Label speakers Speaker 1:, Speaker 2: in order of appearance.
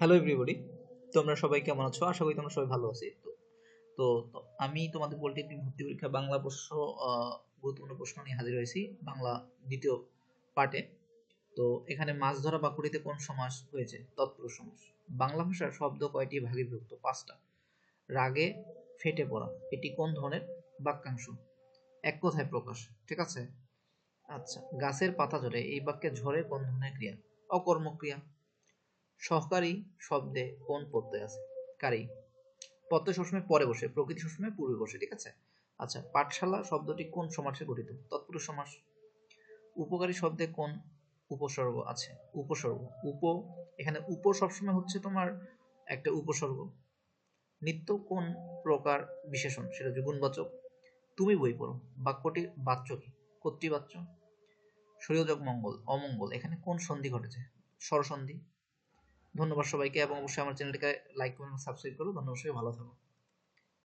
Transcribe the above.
Speaker 1: Hello everybody তোমরা সবাই কেমন আছো? আশা করি তোমরা সবাই ভালো আছি। তো তো আমি তোমাদের পলিটেকনিক ভর্তি পরীক্ষা, বাংলা প্রশ্ন গুরুত্বপূর্ণ প্রশ্ন নিয়ে হাজির হয়েছি, বাংলা দ্বিতীয় পার্টে তো এখানে মাছ ধরা বাকুড়িতে কোন সমাস হয়েছে? তৎপুরুষ সমাস। বাংলা ভাষার শব্দ কয়টি? ভাগে বিভক্ত পাঁচটা। রাগে ফেটে পড়া, এটি কোন ধরনের বাক্যাংশ? এক কথায় প্রকাশ, ঠিক আছে? আচ্ছা গাছের পাতা ঝরে এই বাক্যে ঝরে কোন ধরনের ক্রিয়া? অকর্মক্রিয়া। সহকারী শব্দে কোন প্রত্যয় আছে? কারি। প্রত্যয় সবসময় পরে বসে, প্রকৃতি সবসময় পূর্বে বসে, ঠিক আছে? আচ্ছা পাঠশালা শব্দটি কোন সমাসে গঠিত? তৎপুরুষ সমাস। উপকারী শব্দে কোন উপসর্গ আছে? উপসর্গ। উপ, এখানে উপ সবসময় হচ্ছে তোমার একটা উপসর্গ। নিত্য কোন প্রকার বিশেষণ? সেটা হচ্ছে গুণবাচক। তুমি বই পড়ো। বাক্যটির বাচ্য কি? কর্তৃবাচ্য। সূর্যোদক মঙ্গল, অমঙ্গল, এখানে কোন সন্ধি ঘটেছে? স্বরসন্ধি। ধন্যবাদ সবাইকে এবং অবশ্যই আমার চ্যানেলটিকে লাইক করুন সাবস্ক্রাইব করুন ধন্যবাদ সবাই ভালো থাকো।